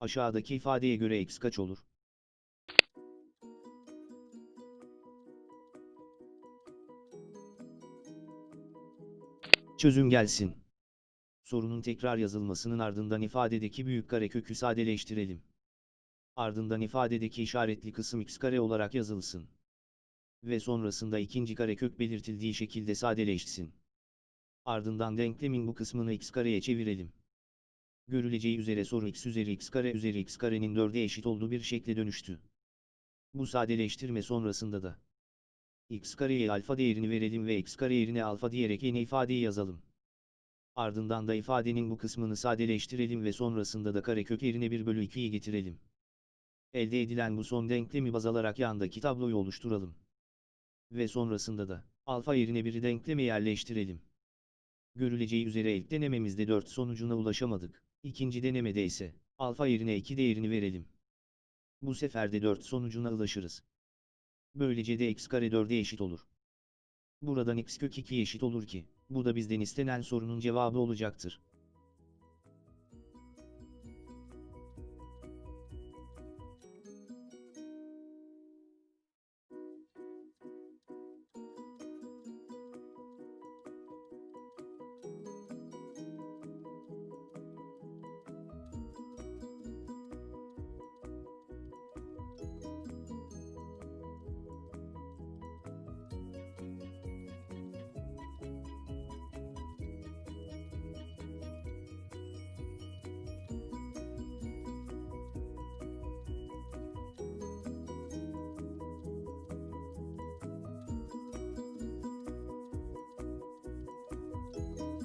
Aşağıdaki ifadeye göre x kaç olur? Çözüm gelsin. Sorunun tekrar yazılmasının ardından ifadedeki büyük karekökü sadeleştirelim. Ardından ifadedeki işaretli kısım x kare olarak yazılsın. Ve sonrasında ikinci karekök belirtildiği şekilde sadeleşsin. Ardından denklemin bu kısmını x kareye çevirelim. Görüleceği üzere soru x üzeri x kare üzeri x karenin 4'e eşit olduğu bir şekle dönüştü. Bu sadeleştirme sonrasında da x kareye alfa değerini verelim ve x kare yerine alfa diyerek yeni ifadeyi yazalım. Ardından da ifadenin bu kısmını sadeleştirelim ve sonrasında da karekök yerine 1 bölü 2'yi getirelim. Elde edilen bu son denklemi baz alarak yandaki tabloyu oluşturalım. Ve sonrasında da alfa yerine 1'i denkleme yerleştirelim. Görüleceği üzere ilk denememizde 4 sonucuna ulaşamadık. İkinci denemede ise alfa yerine 2 değerini verelim. Bu sefer de 4 sonucuna ulaşırız. Böylece de x kare 4'e eşit olur. Buradan x kök 2 eşit olur ki, bu da bizden istenen sorunun cevabı olacaktır.